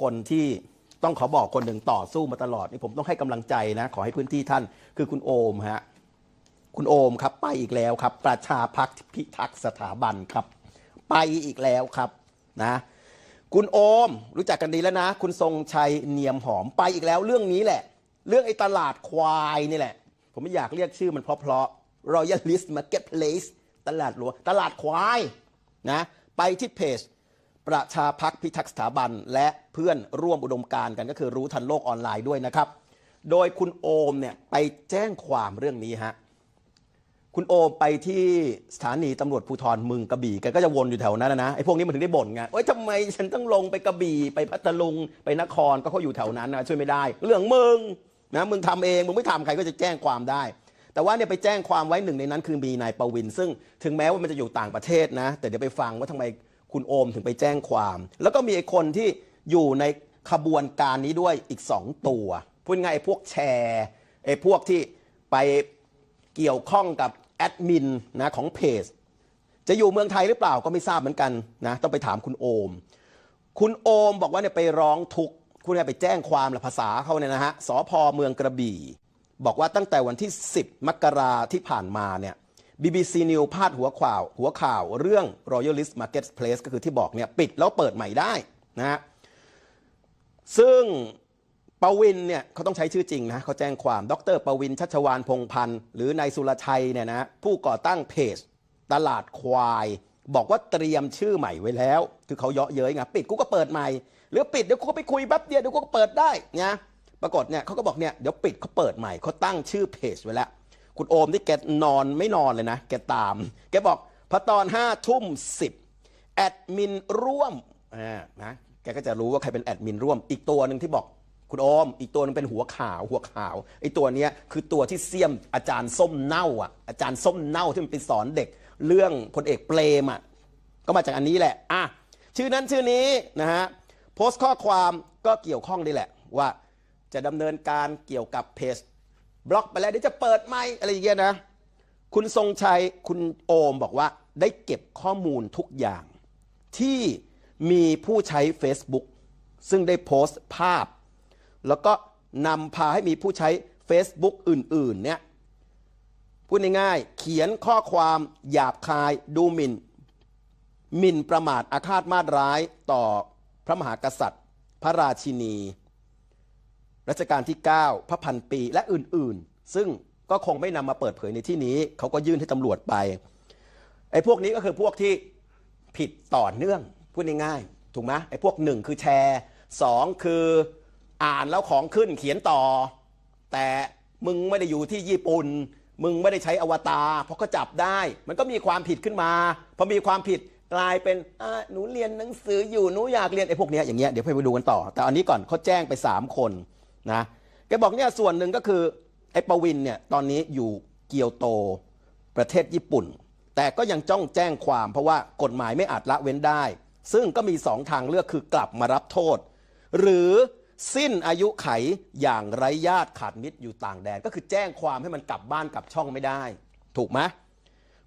คนที่ต้องขอบอกคนหนึ่งต่อสู้มาตลอดนี่ผมต้องให้กำลังใจนะ ขอให้พื้นที่ท่านคือคุณโอมฮะคุณโอมครับ ไปอีกแล้วครับ ประชาพักพิทักษ์สถาบันครับ ไปอีกแล้วครับนะ คุณโอมรู้จักกันดีแล้วนะ คุณทรงชัยเนียมหอมไปอีกแล้วเรื่องนี้แหละ เรื่องไอ้ตลาดควายนี่แหละ ผมไม่อยากเรียกชื่อมันเพราะๆ Royalist Marketplace ตลาดหลวงตลาดควายนะ ไปที่เพจ ประชาพักพิทักษ์สถาบัน และเพื่อนร่วมอุดมการกันก็คือรู้ทันโลกออนไลน์ด้วยนะครับ โดยคุณโอมเนี่ยไปแจ้งความเรื่องนี้ฮะคุณโอมไปที่สถานีตำรวจภูธรเมึงกระบี่แกก็จะวนอยู่แถวนั้นนะนะไอ้พวกนี้มันถึงได้บ่นไงโอ๊ยทำไมฉันต้องลงไปกระบี่ไปพัทลุงไปนครก็เขาอยู่แถวนั้นนะช่วยไม่ได้ เรื่องมึงนะมึงทำเองมึงไม่ทำใครก็จะแจ้งความได้ แต่ว่าเนี่ยไปแจ้งความไว้หนึ่งในนั้นคือมีนายประวิน ซึ่งถึงแม้ว่ามันจะอยู่ต่างประเทศนะ แต่เดี๋ยวไปฟังว่าทำไม คุณโอมถึงไปแจ้งความ แล้วก็มีไอ้คนที่อยู่ในขบวนการนี้ด้วยอีกสองตัว พูดง่ายไอ้พวกแชร์ไอ้พวกที่ไปเกี่ยวข้องกับแอดมินนะของเพจ จะอยู่เมืองไทยหรือเปล่าก็ไม่ทราบเหมือนกันนะต้องไปถามคุณโอม คุณโอมบอกว่าเนี่ยไปร้องทุกข์คุณไปแจ้งความละภาษาเขาเนี่ยนะฮะสพเมืองกระบี่ บอกว่าตั้งแต่วันที่ 10 มกราที่ผ่านมาเนี่ย BBC News พาดหัวข่าว หัวข่าวเรื่อง Royalist Marketplace ก็คือที่บอกเนี่ยปิดแล้วเปิดใหม่ได้นะฮะซึ่งปวินเนี่ยเขาต้องใช้ชื่อจริงนะเขาแจ้งความดรปวินชัชวานพงพันธ์หรือนายสุรชัยเนี่ยนะผู้ก่อตั้งเพจ ตลาดควาย บอกว่าเตรียมชื่อใหม่ไว้แล้ว คือเขาเยาะเย้ยไงปิดกูก็เปิดใหม่ หรือปิดเดี๋ยวกูก็ไปคุยแป๊บเดียวเดี๋ยวกูก็เปิดได้นะปรากฏเนี่ยเขาก็บอกเนี่ยเดี๋ยวปิดเขาเปิดใหม่เขาตั้งชื่อเพจไว้แล้ว คุณโอมที่แกนอนไม่นอนเลยนะ แกตาม แกบอกพอตอนห้าทุ่มสิบแอดมินร่วมอ่านะแกก็จะรู้ว่าใครเป็นแอดมินร่วม อีกตัวหนึ่งที่บอกคุณโอม อีกตัวหนึงเป็นหัวขาวหัวขาวไอ้ตัวเนี้ยคือตัวที่เสี่ยมอาจารย์ส้มเน่าอะอาจารย์ส้มเน่าที่มันไปสอนเด็ก เรื่องพลเอกเปรมอะก็มาจากอันนี้แหละอะชื่อนั้นชื่อนี้นะฮะโพสต์ข้อความก็เกี่ยวข้องนี่แหละว่าจะดำเนินการเกี่ยวกับเพจ บล็อกไปแล้วเดี๋ยวจะเปิดไหมอะไรอย่างเงี้ยนะ คุณทรงชัยคุณโอมบอกว่าได้เก็บข้อมูลทุกอย่าง ที่มีผู้ใช้ Facebook ซึ่งได้โพสต์ภาพ แล้วก็นำพาให้มีผู้ใช้ Facebook อื่น ๆ เนี่ยพูดง่ายๆ เขียนข้อความหยาบคายดูหมิ่นหมิ่นประมาทอาฆาตมาตร้ายต่อพระมหากษัตริย์ พระราชินี รัชกาลที่ 9 พระพันปีและอื่นๆ ซึ่งก็คงไม่นำมาเปิดเผยในที่นี้ เขาก็ยื่นให้ตำรวจไปไอ้พวกนี้ก็คือพวกที่ผิดต่อเนื่องพูดง่ายๆถูกไหมไอ้พวกหนึ่งคือแชร์สองคืออ่านแล้วของขึ้นเขียนต่อ แต่มึงไม่ได้อยู่ที่ญี่ปุ่น มึงไม่ได้ใช้อวตารเพราะก็จับได้ มันก็มีความผิดขึ้นมาพอมีความผิดกลายเป็นหนูเรียนหนังสืออยู่หนูอยากเรียนไอ้พวกเนี้ยอย่างเงี้ยเดี๋ยวไปดูกันต่อ แต่อันนี้ก่อนเขาแจ้งไป 3 คน นะแกบอกเนี่ยส่วนหนึ่งก็คือไอ้ปวินเนี่ยตอนนี้อยู่เกียวโตประเทศญี่ปุ่น แต่ก็ยังจ้องแจ้งความเพราะว่ากฎหมายไม่อาจละเว้นได้ ซึ่งก็มีสองทางเลือกคือกลับมารับโทษ หรือสิ้นอายุไขอย่างไร้ญาติขาดมิตรอยู่ต่างแดน ก็คือแจ้งความให้มันกลับบ้านกลับช่องไม่ได้ ถูกไหม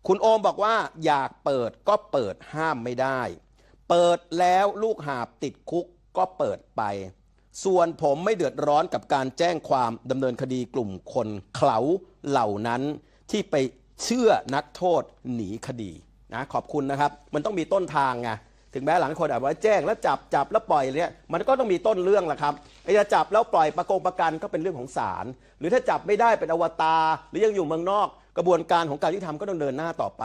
คุณโอมบอกว่าอยากเปิดก็เปิดห้ามไม่ได้ เปิดแล้วลูกหาบติดคุกก็เปิดไป ส่วนผมไม่เดือดร้อนกับการแจ้งความดำเนินคดีกลุ่มคนเขาเหล่านั้นที่ไปเชื่อนักโทษหนีคดีนะขอบคุณนะครับ มันต้องมีต้นทางไงถึงแม้หลังคนอาจว่าแจ้งแล้วจับจับแล้วปล่อยเนี่ยมันก็ต้องมีต้นเรื่องแหละครับไอ้จะจับแล้วปล่อยประกงประกันก็เป็นเรื่องของศาลหรือถ้าจับไม่ได้เป็นอวตารหรือยังอยู่เมืองนอก กระบวนการของการยุติธรรมก็ต้องเดินหน้าต่อไป